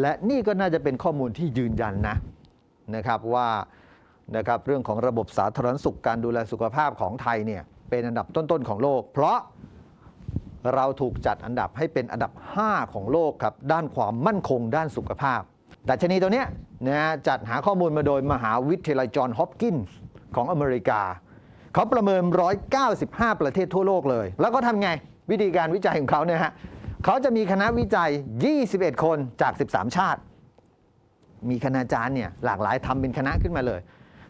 และนี่ก็น่าจะเป็นข้อมูลที่ยืนยันนะนะครับว่านะครับเรื่องของระบบสาธารณสุขการดูแลสุขภาพของไทยเนี่ยเป็นอันดับต้นๆของโลก เพราะเราถูกจัดอันดับให้เป็นอันดับ 5 ของโลกครับด้านความมั่นคงด้านสุขภาพดัชนีตัวเนี้ยนะจัดหาข้อมูลมาโดยมหาวิทยาลัยจอห์นฮอปกินส์ของอเมริกา เขาประเมิน 195 ประเทศทั่วโลกเลย แล้วก็ทำไงวิธีการวิจัยของเขาเนี่ยฮะ เขาจะมีคณะวิจัย 21 คนจาก 13 ชาติ มีคณาจารย์เนี่ยหลากหลายทำเป็นคณะขึ้นมาเลย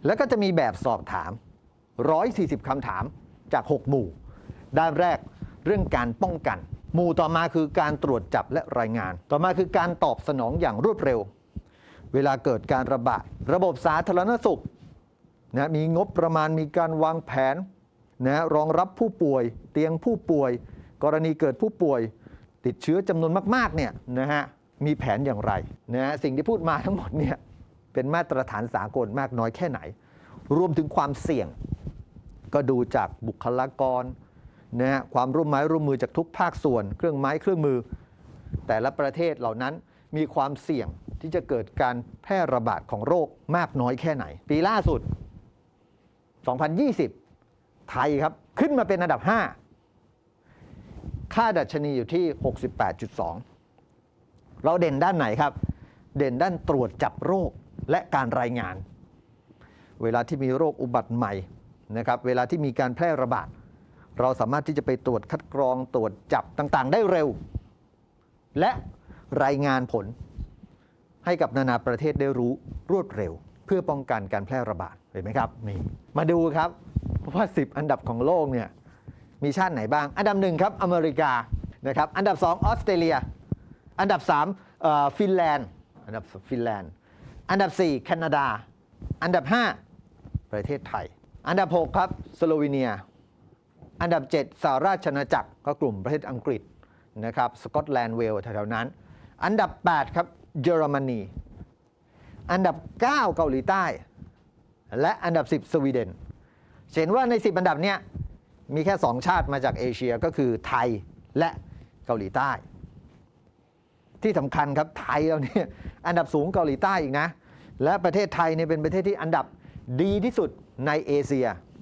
แล้วก็จะมีแบบสอบถาม 140 คำถามจาก 6 หมู่ ด้านแรกเรื่องการป้องกัน หมู่ต่อมาคือการตรวจจับและรายงาน ต่อมาคือการตอบสนองอย่างรวดเร็ว เวลาเกิดการระบาดระบบสาธารณสุขนะมีงบประมาณมีการวางแผนนะรองรับผู้ป่วย เตียงผู้ป่วย กรณีเกิดผู้ป่วย ติดเชื้อจำนวนมากๆเนี่ยนะฮะมีแผนอย่างไรนะฮะสิ่งที่พูดมาทั้งหมดเนี่ยเป็นมาตรฐานสากลมากน้อยแค่ไหน รวมถึงความเสี่ยง ก็ดูจากบุคลากรนะฮะความร่วมไม้ร่วมมือจากทุกภาคส่วน เครื่องไม้เครื่องมือ แต่ละประเทศเหล่านั้นมีความเสี่ยงที่จะเกิดการแพร่ระบาดของโรคมากน้อยแค่ไหน ปีล่าสุด 2020 ไทยครับ ขึ้นมาเป็นอันดับ 5 ค่าดัชนีอยู่ที่ 68.2 เราเด่นด้านไหนครับ เด่นด้านตรวจจับโรคและการรายงาน เวลาที่มีโรคอุบัติใหม่นะครับเวลาที่มีการแพร่ระบาด เราสามารถที่จะไปตรวจคัดกรองตรวจจับต่างๆ ได้เร็ว และรายงานผลให้กับนานาประเทศได้รู้รวดเร็ว เพื่อป้องกันการแพร่ระบาดเห็นไหมครับนี่มาดูครับว่า 10 อันดับของโลกเนี่ย มีชาติไหนบ้าง อันดับหนึ่งครับอเมริกานะครับอันดับ2ออสเตรเลีย อันดับ3ฟินแลนด์อันดับฟินแลนด์ อันดับ 4 แคนาดา อันดับ 5 ประเทศไทย อันดับ 6 ครับสโลวีเนีย อันดับ 7สหราชอาณาจักรก็กลุ่มประเทศอังกฤษนะครับสกอตแลนด์เวลแถวๆนั้น อันดับ 8 ครับเยอรมนี อันดับ 9 เกาหลีใต้ และอันดับ 10 สวีเดนเห็นว่าใน 10 อันดับเนี้ย มีแค่ 2 ชาติมาจากเอเชียก็คือไทยและเกาหลีใต้ ที่สำคัญครับไทยเราเนี่ยอันดับสูงเกาหลีใต้อีกนะ และประเทศไทยเนี่ยเป็นประเทศที่อันดับดีที่สุดในเอเชีย